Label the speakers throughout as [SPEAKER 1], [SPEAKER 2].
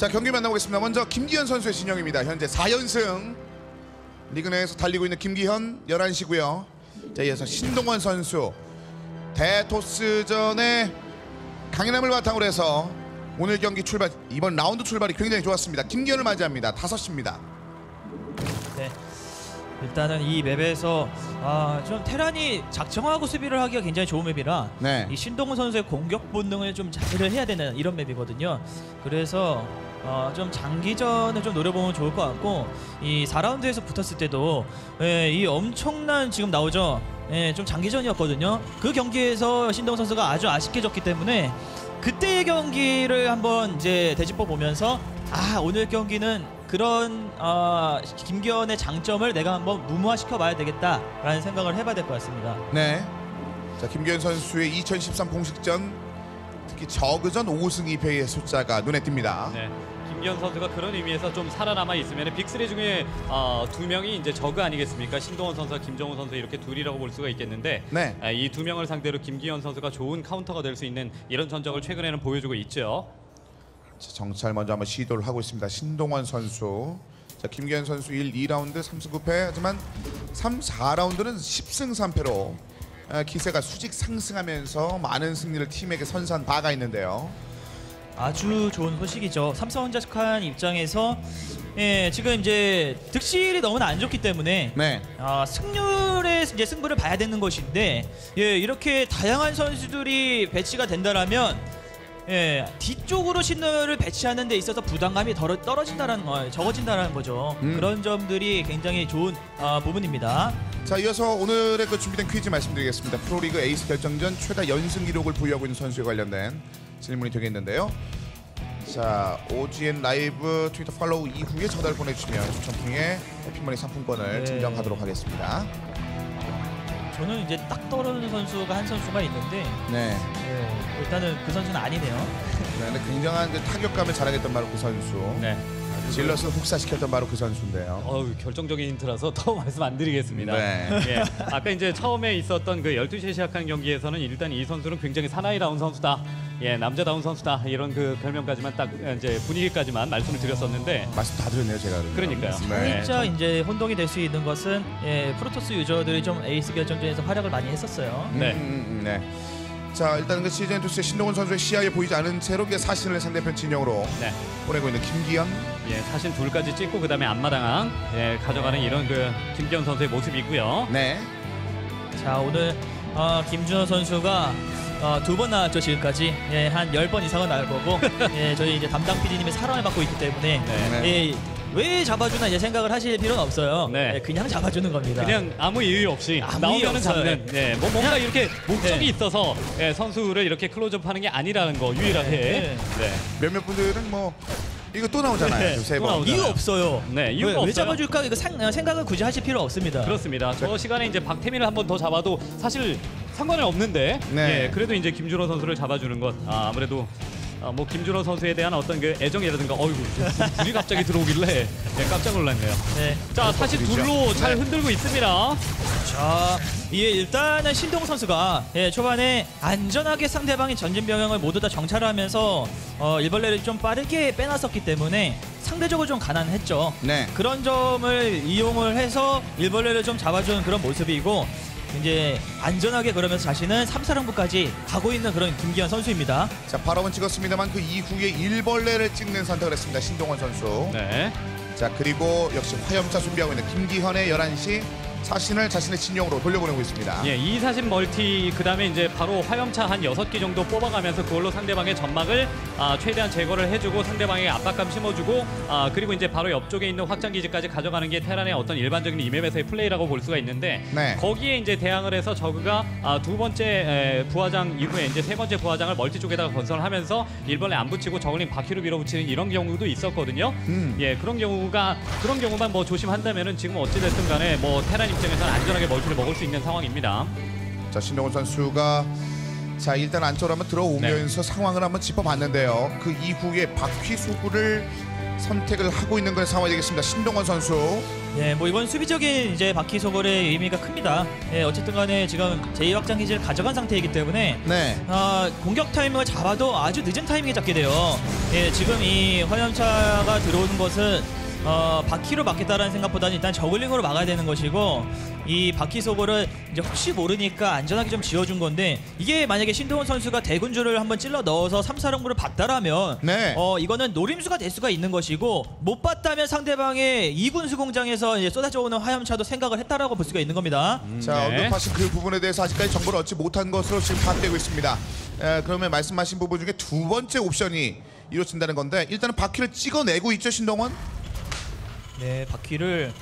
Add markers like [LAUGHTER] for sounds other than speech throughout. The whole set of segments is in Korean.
[SPEAKER 1] 자 경기 만나보겠습니다. 먼저 김기현 선수의 진영입니다. 현재 4연승 리그 내에서 달리고 있는 김기현 11시고요. 자 이어서 신동원 선수 대토스전에 강인함을 바탕으로 해서 오늘 경기 출발 이번 라운드 출발이 굉장히 좋았습니다. 김기현을 맞이합니다. 5시입니다.
[SPEAKER 2] 네. 일단은 이 맵에서 아, 좀 테란이 작정하고 수비를 하기가 굉장히 좋은 맵이라
[SPEAKER 1] 네.
[SPEAKER 2] 이 신동훈 선수의 공격 본능을 좀 자제를 해야 되는 이런 맵이거든요. 그래서 어, 좀 장기전을 좀 노려보면 좋을 것 같고 이 4라운드에서 붙었을 때도 예, 이 엄청난 지금 나오죠. 예, 좀 장기전이었거든요. 그 경기에서 신동훈 선수가 아주 아쉽게 졌기 때문에 그때의 경기를 한번 이제 되짚어 보면서 아 오늘 경기는 그런 어, 김기현의 장점을 내가 한번 무모화시켜 봐야 되겠다라는 생각을 해봐야 될 것 같습니다.
[SPEAKER 1] 네. 자 김기현 선수의 2013 공식전 특히 저그전 5승 2패의 숫자가 눈에 띕니다.
[SPEAKER 3] 네. 김기현 선수가 그런 의미에서 좀 살아남아 있으면 빅3 중에 어, 두 명이 이제 저그 아니겠습니까? 신동원 선수와 김정우 선수 이렇게 둘이라고 볼 수가 있겠는데
[SPEAKER 1] 네.
[SPEAKER 3] 이 두 명을 상대로 김기현 선수가 좋은 카운터가 될 수 있는 이런 전적을 최근에는 보여주고 있죠.
[SPEAKER 1] 자, 정찰 먼저 한번 시도를 하고 있습니다. 신동원 선수. 자, 김기현 선수 1, 2라운드 3승 9패 하지만 3, 4라운드는 10승 3패로 아, 기세가 수직 상승하면서 많은 승리를 팀에게 선사한 바가 있는데요.
[SPEAKER 2] 아주 좋은 소식이죠. 삼성전자칸 입장에서 예, 지금 이제 득실이 너무나 안 좋기 때문에
[SPEAKER 1] 네.
[SPEAKER 2] 아, 승률의 이제 승부를 봐야 되는 것인데 예, 이렇게 다양한 선수들이 배치가 된다라면 예, 뒤쪽으로 신호를 배치하는 데 있어서 부담감이 덜, 떨어진다라는 거, 적어진다라는 거죠.
[SPEAKER 1] 음.
[SPEAKER 2] 그런 점들이 굉장히 좋은 아, 부분입니다.
[SPEAKER 1] 자, 이어서 오늘의 그 준비된 퀴즈 말씀드리겠습니다. 프로리그 에이스 결정전 최다 연승 기록을 보유하고 있는 선수에 관련된 질문이 되겠는데요. 자, OGN 라이브 트위터 팔로우 이후에 전화를 보내주시면 추첨 통해 해피머니 상품권을
[SPEAKER 2] 네.
[SPEAKER 1] 증정하도록 하겠습니다.
[SPEAKER 2] 저는 이제 딱 떠오르는 선수가 한 선수가 있는데
[SPEAKER 1] 네.
[SPEAKER 2] 예, 일단은 그 선수는 아니네요.
[SPEAKER 1] 네, 근데 굉장한 그 타격감을 자랑했던 바로 그 선수.
[SPEAKER 3] 네.
[SPEAKER 1] 질럿을 혹사시켰던 바로 그 선수인데요.
[SPEAKER 3] 어우, 결정적인 힌트라서 [LAUGHS] 더 말씀 안 드리겠습니다.
[SPEAKER 1] 네.
[SPEAKER 3] 예. 아까 이제 처음에 있었던 그 12시에 시작한 경기에서는 일단 이 선수는 굉장히 사나이다운 선수다. 예, 남자다운 선수다. 이런 그 별명까지만 딱 이제 분위기까지만 말씀을 드렸었는데
[SPEAKER 1] 말씀 다 드렸네요, 제가. 그러면.
[SPEAKER 3] 그러니까요.
[SPEAKER 1] 네.
[SPEAKER 2] 진짜 이제 혼동이 될 수 있는 것은 예, 프로토스 유저들이 좀 에이스 결정전에서 활약을 많이 했었어요.
[SPEAKER 3] 네.
[SPEAKER 1] 음, 음, 음, 네. 자, 일단 그 시즌 투스의 신동훈 선수의 시야에 보이지 않은 채로 그 사신을 상대편 진영으로
[SPEAKER 3] 네.
[SPEAKER 1] 보내고 있는 김기현.
[SPEAKER 3] 예, 사실 둘까지 찍고 그다음에 앞마당항 예, 가져가는 이런 그 김기현 선수의 모습이고요.
[SPEAKER 1] 네.
[SPEAKER 2] 자 오늘 어, 김준호 선수가 어, 두 번 나왔죠 지금까지 예, 한 열 번 이상은 나올 거고 [LAUGHS] 예, 저희 이제 담당 PD님의 사랑을 받고 있기 때문에
[SPEAKER 3] 네.
[SPEAKER 2] 예, 왜 잡아주나 이제 생각을 하실 필요는 없어요.
[SPEAKER 3] 네.
[SPEAKER 2] 예, 그냥 잡아주는 겁니다.
[SPEAKER 3] 그냥 아무 이유 없이
[SPEAKER 2] 아무
[SPEAKER 3] 나오면은
[SPEAKER 2] 이유 없어요.
[SPEAKER 3] 잡는 예, 뭐 뭔가
[SPEAKER 2] 그냥-
[SPEAKER 3] 이렇게 목적이
[SPEAKER 2] 네.
[SPEAKER 3] 있어서 예, 선수를 이렇게 클로즈업하는 게 아니라는 거 유일하게
[SPEAKER 2] 네.
[SPEAKER 3] 네.
[SPEAKER 1] 몇몇 분들은 뭐 이거 또 나오잖아요.
[SPEAKER 2] 네,
[SPEAKER 1] 지금 세
[SPEAKER 3] 또
[SPEAKER 1] 번.
[SPEAKER 3] 나오죠.
[SPEAKER 2] 이유 없어요.
[SPEAKER 3] 네, 이유가
[SPEAKER 2] 왜, 왜
[SPEAKER 3] 없어요.
[SPEAKER 2] 잡아줄까 이거 상, 어, 생각을 굳이 하실 필요 없습니다.
[SPEAKER 3] 그렇습니다. 저 시간에 이제 박태민을 한 번 더 잡아도 사실 상관은 없는데
[SPEAKER 1] 네.
[SPEAKER 3] 예, 그래도 이제 김준호 선수를 잡아주는 것 아, 아무래도 아, 뭐 김준호 선수에 대한 어떤 그 애정이라든가 어이구 둘이 갑자기 들어오길래 예, 깜짝 놀랐네요.
[SPEAKER 2] 네.
[SPEAKER 3] 자 사실 둘로 잘
[SPEAKER 1] 네.
[SPEAKER 3] 흔들고 있습니다.
[SPEAKER 2] 자, 예, 일단은 신동 선수가 예, 초반에 안전하게 상대방의 전진 병영을 모두 다 정찰하면서 어, 일벌레를 좀 빠르게 빼놨었기 때문에 상대적으로 좀 가난했죠.
[SPEAKER 1] 네.
[SPEAKER 2] 그런 점을 이용을 해서 일벌레를 좀 잡아주는 그런 모습이고 이제 안전하게 그러면서 자신은 3사령부까지 가고 있는 그런 김기현 선수입니다.
[SPEAKER 1] 자, 바로는 찍었습니다만 그 이후에 일벌레를 찍는 선택을 했습니다. 신동원 선수.
[SPEAKER 3] 네.
[SPEAKER 1] 자, 그리고 역시 화염차 준비하고 있는 김기현의 11시 사신을 자신의 진영으로 돌려보내고 있습니다.
[SPEAKER 3] 예, 이 사진 멀티 그다음에 이제 바로 화염차 한 여섯 개 정도 뽑아가면서 그걸로 상대방의 점막을 아, 최대한 제거를 해주고 상대방에게 압박감 심어주고 아, 그리고 이제 바로 옆쪽에 있는 확장 기지까지 가져가는 게 테란의 어떤 일반적인 이맵에서의 플레이라고 볼 수가 있는데
[SPEAKER 1] 네.
[SPEAKER 3] 거기에 이제 대항을 해서 저그가 아, 두 번째 에, 부화장 이후에 이제 세 번째 부화장을 멀티 쪽에다가 건설하면서 일본에 안 붙이고 저글링 바퀴로 밀어붙이는 이런 경우도 있었거든요.
[SPEAKER 1] 음.
[SPEAKER 3] 예, 그런 경우가 그런 경우만 뭐 조심한다면은 지금 어찌 됐든 간에 뭐 테란 입장에서는 안전하게 멀티를 먹을 수 있는 상황입니다.
[SPEAKER 1] 자, 신동원 선수가 자, 일단 안쪽으로 한번 들어오면서 상황을 한번 짚어봤는데요. 그 이후에 바퀴 수구를 선택을 하고 있는 그런 상황이 되겠습니다. 신동원 선수.
[SPEAKER 2] 예, 뭐 이건 수비적인 이제 바퀴 소골의 의미가 큽니다. 예, 어쨌든 간에 지금 제2 확장 기지를 가져간 상태이기 때문에
[SPEAKER 1] 네.
[SPEAKER 2] 아, 공격 타이밍을 잡아도 아주 늦은 타이밍에 잡게 돼요. 예, 지금 이 화염차가 들어오는 것은 어, 바퀴로 막겠다라는 생각보다는 일단 저글링으로 막아야 되는 것이고 이 바퀴 소골을 이제 혹시 모르니까 안전하게 좀 지어준 건데 이게 만약에 신동원 선수가 대군주를 한번 찔러 넣어서 3, 4령부를 봤다라면
[SPEAKER 1] 네.
[SPEAKER 2] 어 이거는 노림수가 될 수가 있는 것이고 못 봤다면 상대방의 이군수 공장에서 이제 쏟아져 오는 화염차도 생각을 했다라고 볼 수가 있는 겁니다.
[SPEAKER 1] 자,
[SPEAKER 3] 네.
[SPEAKER 1] 언급하신 그 부분에 대해서 아직까지 정보를 얻지 못한 것으로 지금 파악되고 있습니다. 에, 그러면 말씀하신 부분 중에 두 번째 옵션이 이루어진다는 건데 일단은 바퀴를 찍어내고 있죠, 신동원?
[SPEAKER 2] 네, 바퀴를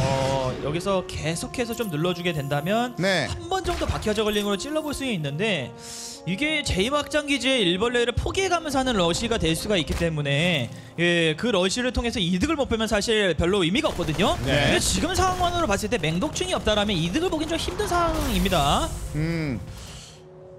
[SPEAKER 2] 어, 여기서 계속해서 좀 눌러주게 된다면
[SPEAKER 1] 네.
[SPEAKER 2] 한 번 정도 바퀴와 저글링으로 찔러볼 수 있는데 이게 제2확장 기지의 일벌레를 포기해가면서 하는 러시가 될 수가 있기 때문에 예, 그 러시를 통해서 이득을 못 보면 사실 별로 의미가 없거든요.
[SPEAKER 1] 네.
[SPEAKER 2] 근데 지금 상황만으로 봤을 때 맹독충이 없다라면 이득을 보긴 좀 힘든 상황입니다.
[SPEAKER 1] 음.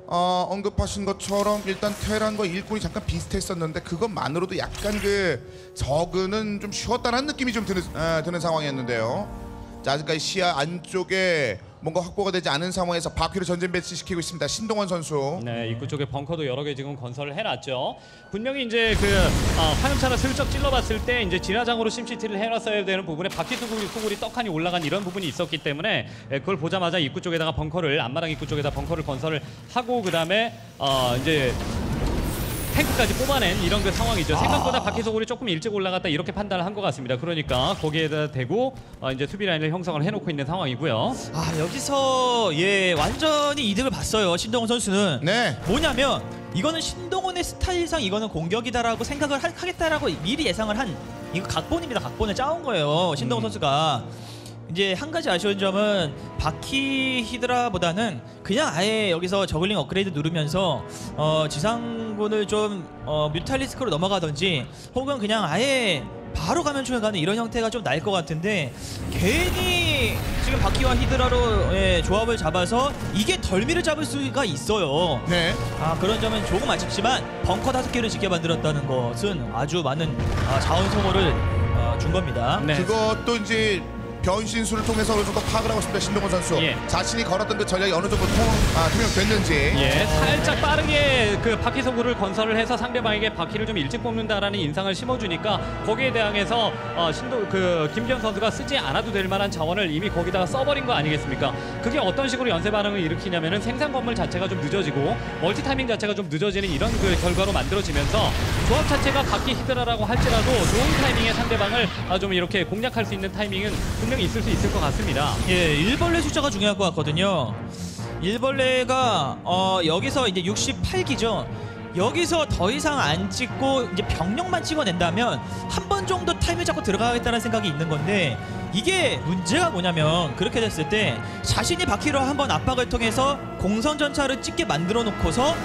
[SPEAKER 1] 어, 언급하신 것처럼 일단 테란과 일꾼이 잠깐 비슷했었는데 그것만으로도 약간 그 저그는 좀 쉬었다는 느낌이 좀 드는, 아, 드는 상황이었는데요. 자, 아직까지 시야 안쪽에 뭔가 확보가 되지 않은 상황에서 바퀴를 전진 배치시키고 있습니다. 신동원 선수.
[SPEAKER 3] 네, 입구 쪽에 벙커도 여러 개 지금 건설을 해놨죠. 분명히 이제 그 아, 화염차를 슬쩍 찔러봤을 때 이제 진화장으로 심시티를 해놨어야 되는 부분에 바퀴 소굴이, 소굴이 떡하니 올라간 이런 부분이 있었기 때문에 예, 그걸 보자마자 입구 쪽에다가 벙커를 앞마당 입구 쪽에다 벙커를 건설을 하고 그 다음에 어, 이제 탱크까지 뽑아낸 이런 그 상황이죠. 생각보다 바퀴 소굴이 조금 일찍 올라갔다 이렇게 판단을 한 것 같습니다. 그러니까 거기에다 대고 어, 이제 수비 라인을 형성을 해놓고 있는 상황이고요.
[SPEAKER 2] 아 여기서 예 완전히 이득을 봤어요 신동원 선수는.
[SPEAKER 1] 네.
[SPEAKER 2] 뭐냐면 이거는 신동원의 스타일상 이거는 공격이다라고 생각을 하, 하겠다라고 미리 예상을 한 이거 각본입니다. 각본을 짜온 거예요. 신동원 선수가. 이제 한 가지 아쉬운 점은 바퀴 히드라보다는 그냥 아예 여기서 저글링 업그레이드 누르면서 어, 지상군을 좀 어, 뮤탈리스크로 넘어가든지 혹은 그냥 아예 바로 감염충에 가는 이런 형태가 좀 나을 것 같은데 괜히 지금 바퀴와 히드라로 예, 조합을 잡아서 이게 덜미를 잡을 수가 있어요.
[SPEAKER 1] 네.
[SPEAKER 2] 아 그런 점은 조금 아쉽지만 벙커 다섯 개를 짓게 만들었다는 것은 아주 많은 아, 자원 소모를 아, 준 겁니다.
[SPEAKER 3] 네.
[SPEAKER 1] 그것도 이제 변신수를 통해서 어느 정도 파악을 하고 있습니다. 신동원 선수.
[SPEAKER 3] 예.
[SPEAKER 1] 자신이 걸었던 그 전략이 어느 정도 통, 아, 투명됐는지.
[SPEAKER 3] 예, 살짝 빠르게 그 바퀴 소굴을 건설을 해서 상대방에게 바퀴를 좀 일찍 뽑는다라는 인상을 심어주니까 거기에 대항해서 어, 신도 그 김기현 선수가 쓰지 않아도 될 만한 자원을 이미 거기다가 써버린 거 아니겠습니까? 그게 어떤 식으로 연쇄 반응을 일으키냐면은 생산 건물 자체가 좀 늦어지고 멀티 타이밍 자체가 좀 늦어지는 이런 그 결과로 만들어지면서 조합 자체가 바퀴 히드라라고 할지라도 좋은 타이밍에 상대방을 아, 좀 이렇게 공략할 수 있는 타이밍은 분명히 있을 수 있을 것 같습니다.
[SPEAKER 2] 예, 일벌레 숫자가 중요할 것 같거든요. 일벌레가 어, 여기서 이제 68기죠. 여기서 더 이상 안 찍고 이제 병력만 찍어낸다면 한 번 정도 타임을 잡고 들어가겠다는 생각이 있는 건데 이게 문제가 뭐냐면 그렇게 됐을 때 자신이 바퀴로 한 번 압박을 통해서 공선 전차를 찍게 만들어 놓고서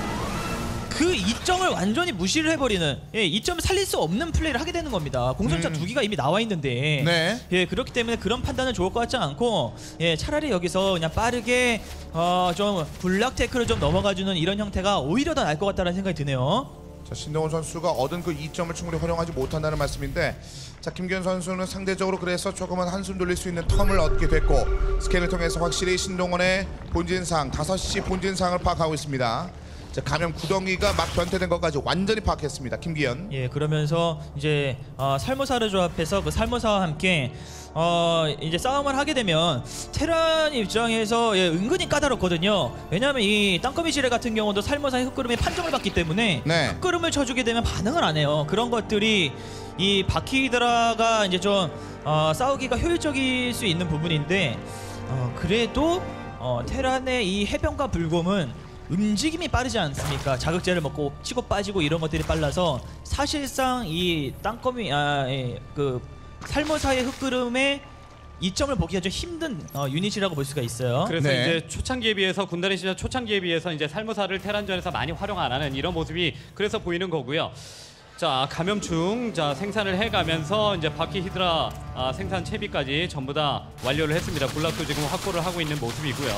[SPEAKER 2] 그 이점을 완전히 무시를 해버리는 예, 이점을 살릴 수 없는 플레이를 하게 되는 겁니다. 공선차
[SPEAKER 1] 음.
[SPEAKER 2] 두 기가 이미 나와 있는데
[SPEAKER 1] 네.
[SPEAKER 2] 예 그렇기 때문에 그런 판단은 좋을 것 같지 않고 예 차라리 여기서 그냥 빠르게 어 좀 블락 테크를 좀 넘어가주는 이런 형태가 오히려 더 나을 것 같다는 생각이 드네요.
[SPEAKER 1] 자, 신동원 선수가 얻은 그 이점을 충분히 활용하지 못한다는 말씀인데 자, 김기현 선수는 상대적으로 그래서 조금은 한숨 돌릴 수 있는 텀을 얻게 됐고 스캔을 통해서 확실히 신동원의 본진상 5시 본진상을 파악하고 있습니다. 자, 감염 구덩이가 막 변태된 것까지 완전히 파악했습니다. 김기현.
[SPEAKER 2] 예 그러면서 이제 어, 살모사를 조합해서 그 살모사와 함께 어 이제 싸움을 하게 되면 테란 입장에서 예, 은근히 까다롭거든요. 왜냐하면 이 땅거미 지뢰 같은 경우도 살모사의 흙구름에 판정을 받기 때문에
[SPEAKER 1] 네.
[SPEAKER 2] 흙구름을 쳐주게 되면 반응을 안 해요. 그런 것들이 이 바퀴드라가 이제 좀 어, 싸우기가 효율적일 수 있는 부분인데 어, 그래도 어, 테란의 이 해병과 불곰은 움직임이 빠르지 않습니까? 자극제를 먹고 치고 빠지고 이런 것들이 빨라서 사실상 이 땅거미 아그 살모사의 흙구름에 이점을 보기가 좀 힘든 어, 유닛이라고 볼 수가 있어요.
[SPEAKER 3] 그래서
[SPEAKER 1] 네.
[SPEAKER 3] 이제 초창기에 비해서 군단의 시절 초창기에 비해서 이제 살모사를 테란전에서 많이 활용 안 하는 이런 모습이 그래서 보이는 거고요. 자 감염충 자 생산을 해가면서 이제 바퀴 히드라 아, 생산 채비까지 전부 다 완료를 했습니다. 군락도 지금 확보를 하고 있는 모습이고요.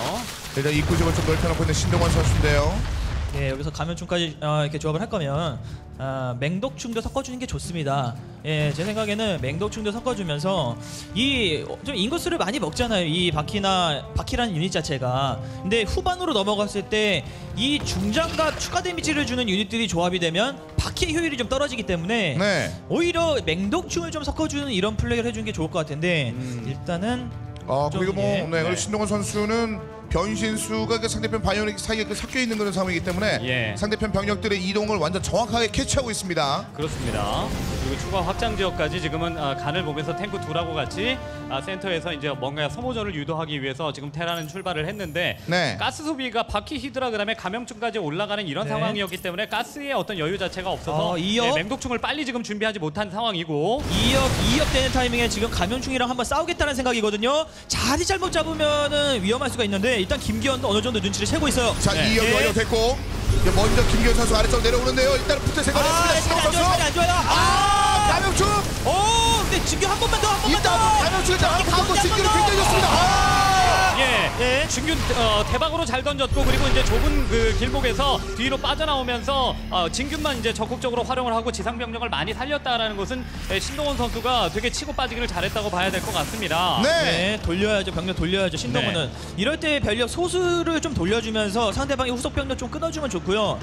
[SPEAKER 1] 일단 입구 지역을 좀 넓혀놓고 있는 신동원 선수인데요.
[SPEAKER 2] 예, 여기서 감염충까지 어, 이렇게 조합을 할 거면 아, 맹독충도 섞어주는 게 좋습니다. 예, 제 생각에는 맹독충도 섞어주면서 이 좀 인구수를 많이 먹잖아요. 이 바퀴나 바퀴라는 유닛 자체가. 근데 후반으로 넘어갔을 때 이 중장과 추가 데미지를 주는 유닛들이 조합이 되면 바퀴의 효율이 좀 떨어지기 때문에
[SPEAKER 1] 네.
[SPEAKER 2] 오히려 맹독충을 좀 섞어주는 이런 플레이를 해주는 게 좋을 것 같은데 일단은
[SPEAKER 1] 아 그리고
[SPEAKER 2] 좀,
[SPEAKER 1] 뭐
[SPEAKER 2] 예.
[SPEAKER 1] 네,
[SPEAKER 3] 네.
[SPEAKER 1] 신동원 선수는 변신수가 그 상대편 바이오닉 사이에 그 섞여 있는 그런 상황이기 때문에
[SPEAKER 3] 예.
[SPEAKER 1] 상대편 병력들의 이동을 완전 정확하게 캐치하고 있습니다.
[SPEAKER 3] 그렇습니다. 그리고 추가 확장 지역까지 지금은 아, 간을 보면서 탱크 둘하고 같이 아, 센터에서 이제 뭔가 소모전을 유도하기 위해서 지금 테라는 출발을 했는데
[SPEAKER 1] 네.
[SPEAKER 3] 가스 소비가 바퀴 히드라 그다음에 감염증까지 올라가는 이런
[SPEAKER 2] 네.
[SPEAKER 3] 상황이었기 때문에 가스의 어떤 여유 자체가 없어서
[SPEAKER 2] 어, 이어?
[SPEAKER 3] 네, 맹독충을 빨리 지금 준비하지 못한 상황이고
[SPEAKER 2] 2역 2역 되는 타이밍에 지금 감염충이랑 한번 싸우겠다는 생각이거든요. 자리 잘못 잡으면은 위험할 수가 있는데 일단 김기현도 어느 정도 눈치를 채고 있어요.
[SPEAKER 1] 자
[SPEAKER 3] 네.
[SPEAKER 1] 2연
[SPEAKER 2] 네.
[SPEAKER 1] 완료됐고 이제 먼저 김기현 선수 아래쪽 내려오는데요. 일단 붙을 생각했습니다.
[SPEAKER 2] 아,
[SPEAKER 1] 신동원
[SPEAKER 2] 안 좋아요,
[SPEAKER 1] 선수.
[SPEAKER 2] 안 좋아요.
[SPEAKER 1] 아,
[SPEAKER 2] 아,
[SPEAKER 1] 감염충.
[SPEAKER 2] 오, 근데 지금 한 번만 더, 한 번만
[SPEAKER 1] 일단
[SPEAKER 2] 더.
[SPEAKER 1] 감염충 일단 한번
[SPEAKER 2] 더.
[SPEAKER 1] 굉장히 좋습니다. 아!
[SPEAKER 3] 예.
[SPEAKER 2] 예.
[SPEAKER 3] 중균 어, 대박으로 잘 던졌고 그리고 이제 좁은 그 길목에서 뒤로 빠져나오면서 어, 진균만 이제 적극적으로 활용을 하고 지상 병력을 많이 살렸다라는 것은 예, 신동원 선수가 되게 치고 빠지기를 잘했다고 봐야 될 것 같습니다.
[SPEAKER 1] 네.
[SPEAKER 2] 네, 돌려야죠. 병력 돌려야죠. 신동훈은 이럴 때 병력 소수를 좀 돌려주면서 상대방의 후속 병력 좀 끊어주면 좋고요.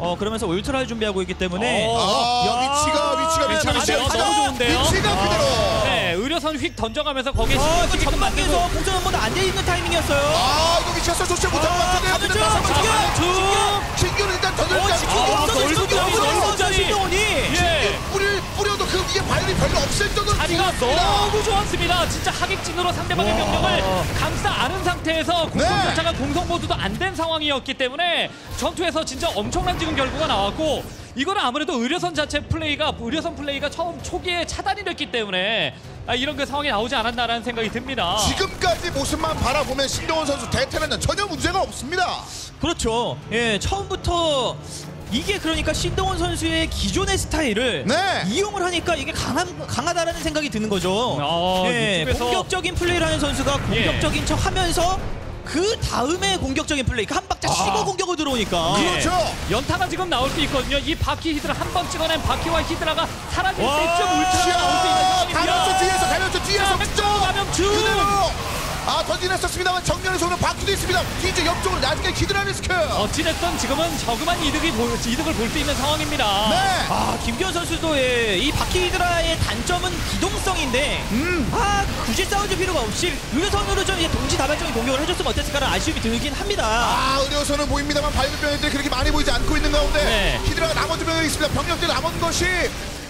[SPEAKER 2] 어 그러면서 울트라를 준비하고 있기 때문에
[SPEAKER 3] 어,
[SPEAKER 1] 아,
[SPEAKER 2] 야,
[SPEAKER 1] 위치가 위치가
[SPEAKER 3] 괜찮은데요?
[SPEAKER 1] 위치가
[SPEAKER 3] 너무 좋은데요?
[SPEAKER 1] 위치가
[SPEAKER 2] 아.
[SPEAKER 1] 그대로.
[SPEAKER 3] 네, 의료선 휙 던져가면서 거기에
[SPEAKER 2] 어,
[SPEAKER 3] 신경을
[SPEAKER 2] 지금
[SPEAKER 3] 만들고
[SPEAKER 2] 공전 한번도 안돼 있는 타이밍이었어요.
[SPEAKER 1] 아, 이거 위치가 좋지 못한 것 같은데요. 다시 한번
[SPEAKER 2] 진균,
[SPEAKER 1] 자, 신규는 일단 더
[SPEAKER 2] 어,
[SPEAKER 3] 아,
[SPEAKER 2] 없어져
[SPEAKER 3] 넓은
[SPEAKER 2] 신동훈이
[SPEAKER 3] 넓은
[SPEAKER 2] 없어져
[SPEAKER 3] 넓은
[SPEAKER 2] 신동훈이.
[SPEAKER 3] 예.
[SPEAKER 1] 뿌려도 그 위에 바이올이 별로 없을 정도로
[SPEAKER 3] 자리가. 너무 좋았습니다. 진짜 하객진으로 상대방의
[SPEAKER 2] 와.
[SPEAKER 3] 병력을 감싸 안은 상태에서
[SPEAKER 1] 네.
[SPEAKER 3] 공성전차가 공성 모드도 안 된 상황이었기 때문에 전투에서 진짜 엄청난 지금 결과가 나왔고 이거는 아무래도 의료선 자체 플레이가 의료선 플레이가 처음 초기에 차단이 됐기 때문에 아, 이런 그 상황이 나오지 않았나라는 생각이 듭니다.
[SPEAKER 1] 지금까지 모습만 바라보면 신동원 선수 대테는 전혀 문제가 없습니다.
[SPEAKER 2] 그렇죠. 예, 처음부터 이게 그러니까 신동원 선수의 기존의 스타일을
[SPEAKER 1] 네.
[SPEAKER 2] 이용을 하니까 이게 강한, 강하다라는 생각이 드는 거죠.
[SPEAKER 3] 어,
[SPEAKER 2] 예,
[SPEAKER 3] 이쪽에서-
[SPEAKER 2] 공격적인 플레이를 하는 선수가
[SPEAKER 3] 예.
[SPEAKER 2] 공격적인 척 하면서 그 다음에 공격적인 플레이, 그한 박자 쉬고
[SPEAKER 1] 아.
[SPEAKER 2] 공격을 들어오니까.
[SPEAKER 3] 예.
[SPEAKER 1] 그렇죠.
[SPEAKER 3] 연타가 지금 나올 수 있거든요. 이 바퀴 히드라 한 번 찍어낸 바퀴와 히드라가 사라질
[SPEAKER 2] 와.
[SPEAKER 3] 때쯤 울트라가 나올 수 있는 상황입니다.
[SPEAKER 1] 뒤에서 가면서 뒤에서
[SPEAKER 3] 자,
[SPEAKER 1] 붙죠.
[SPEAKER 3] 가면충.
[SPEAKER 1] 그대로. 아 던지냈었습니다만 정면에서는 바퀴도 있습니다. 뒤쪽 옆쪽으로 나중에 기드라 리스크.
[SPEAKER 3] 어찌됐든 지금은 저그만 이득이 볼, 이득을 볼 수 있는 상황입니다.
[SPEAKER 1] 네.
[SPEAKER 2] 아, 김기현 선수도 예, 이 바퀴드라의 단점은 기동성인데,
[SPEAKER 1] 음.
[SPEAKER 2] 아, 굳이 싸워줄 필요가 없이 의료선으로 좀 이제 동시다발적인 공격을 해줬으면 어땠을까라는 아쉬움이 들긴 합니다.
[SPEAKER 1] 아 의료선은 보입니다만 병력들이 그렇게 많이 보이지 않고 있는 가운데
[SPEAKER 3] 네.
[SPEAKER 1] 히드라가 나머지 병력이 있습니다. 병력들 남은 것이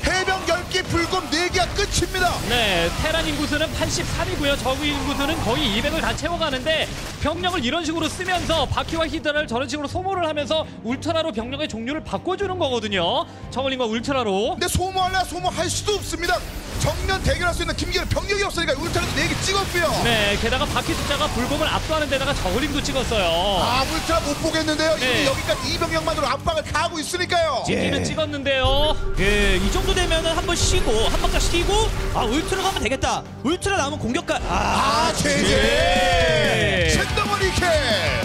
[SPEAKER 1] 해병 10개 불금 4개가 끝입니다.
[SPEAKER 3] 네, 테란 인구수는 83이고요. 적의 인구수는 거의 200을 다 채워가는데 병력을 이런 식으로 쓰면서 바퀴와 히드라를 저런 식으로 소모를 하면서 울트라로 병력의 종류를 바꿔주는 거거든요. 저글링과 울트라로.
[SPEAKER 1] 근데 소모할래 소모할 수도 없습니다. 정면 대결할 수 있는 김기현 병력이 없으니까 울트라도 4개 찍었고요.
[SPEAKER 3] 네, 게다가 바퀴 숫자가 불곰을 압도하는 데다가 저글링도 찍었어요.
[SPEAKER 1] 아 울트라 못 보겠는데요.
[SPEAKER 3] 네.
[SPEAKER 1] 이미 여기까지 이 병력만으로 압박을 가하고 있으니까요.
[SPEAKER 3] 찍기는 찍었는데요.
[SPEAKER 2] 예, 이 정도 되면은 한번 쉬고 한 박자 쉬고 아 울트라 가면 되겠다. 울트라 나오면 공격가. 아,
[SPEAKER 1] 아 제제
[SPEAKER 3] 예.
[SPEAKER 1] 신덩어리 캐.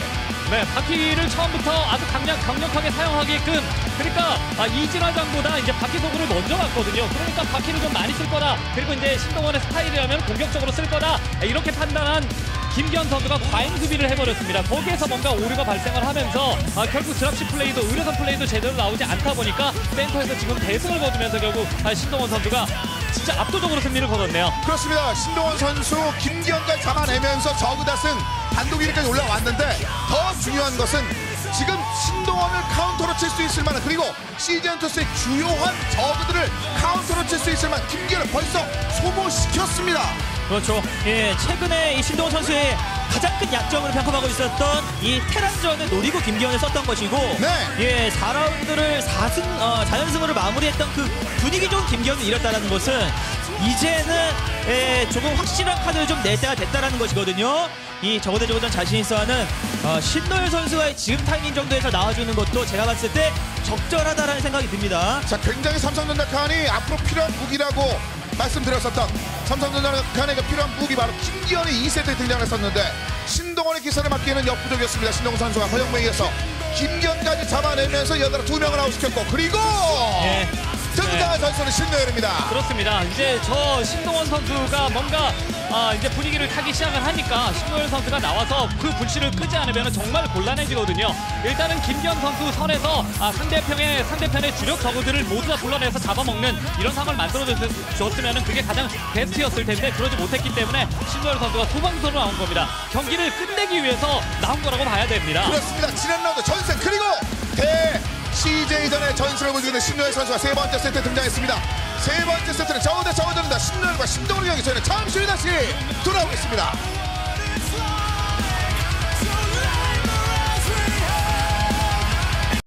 [SPEAKER 3] 네, 바퀴를 처음부터 아주 강력, 강력하게 사용하게끔 그러니까 아, 이진화 장보다 이제 바퀴 소구를 먼저 갔거든요. 그러니까 바퀴를 좀 많이 쓸 거다. 그리고 이제 신동원의 스타일이라면 공격적으로 쓸 거다. 이렇게 판단한 김기현 선수가 과잉 수비를 해버렸습니다. 거기에서 뭔가 오류가 발생을 하면서 아, 결국 드랍시 플레이도 의료선 플레이도 제대로 나오지 않다 보니까 센터에서 지금 대승을 거두면서 결국 아, 신동원 선수가 진짜 압도적으로 승리를 거뒀네요.
[SPEAKER 1] 그렇습니다. 신동원 선수 김기현까지 잡아내면서 저그다승 단독 1위까지 올라왔는데 더 중요한 것은 지금 신동원을 카운터로 칠 수 있을 만한 그리고 시즌 투스의 주요한 저그들을 카운터로 칠 수 있을 만한 김기현을 벌써 소모시켰습니다.
[SPEAKER 2] 그렇죠. 예, 최근에 이 신동훈 선수의 가장 큰 약점으로 평가받고 있었던 이 테란전을 노리고 김기현을 썼던 것이고,
[SPEAKER 1] 네.
[SPEAKER 2] 예, 4라운드를 4승, 어, 4연승으로 마무리했던 그 분위기 좋은 김기현을 잃었다는 것은 이제는 예, 조금 확실한 카드를 좀 낼 때가 됐다라는 것이거든요. 이 저거대 저거전 자신 있어 하는 어, 신노열 선수가 지금 타이밍 정도에서 나와주는 것도 제가 봤을 때 적절하다라는 생각이 듭니다.
[SPEAKER 1] 자, 굉장히 삼성전자 칸이 앞으로 필요한 무기라고 말씀드렸었던 삼성전자칸에게 필요한 무기 바로 김기현이 2세트에 등장했었는데 신동원의 기사를 맡기에는 역부족이었습니다. 신동원 선수가 허영맹에서 김경까지 잡아내면서 연달아 두 명을 아웃시켰고 그리고
[SPEAKER 3] 예.
[SPEAKER 1] 등장한 선수는 신노열입니다.
[SPEAKER 3] 그렇습니다. 이제 저 신동원 선수가 뭔가 아, 이제 분위기를 타기 시작을 하니까 신동현 선수가 나와서 그 불씨를 끄지 않으면 정말 곤란해지거든요. 일단은 김기현 선수 선에서 아, 상대편의 상대편의 주력 저구들을 모두 다 불러내서 잡아먹는 이런 상황을 만들어줬으면 그게 가장 베스트였을 텐데 그러지 못했기 때문에 신동현 선수가 소방서로 나온 겁니다. 경기를 끝내기 위해서 나온 거라고 봐야 됩니다.
[SPEAKER 1] 그렇습니다. 지난 라운드 전승 그리고 대 CJ전의 전술을 보여주는 신노열 선수가 세 번째 세트 등장했습니다. 세 번째 세트는 저우 대 저우전입니다. 신노열과 신동훈의 경기 저희는 잠시 후에 다시 돌아오겠습니다.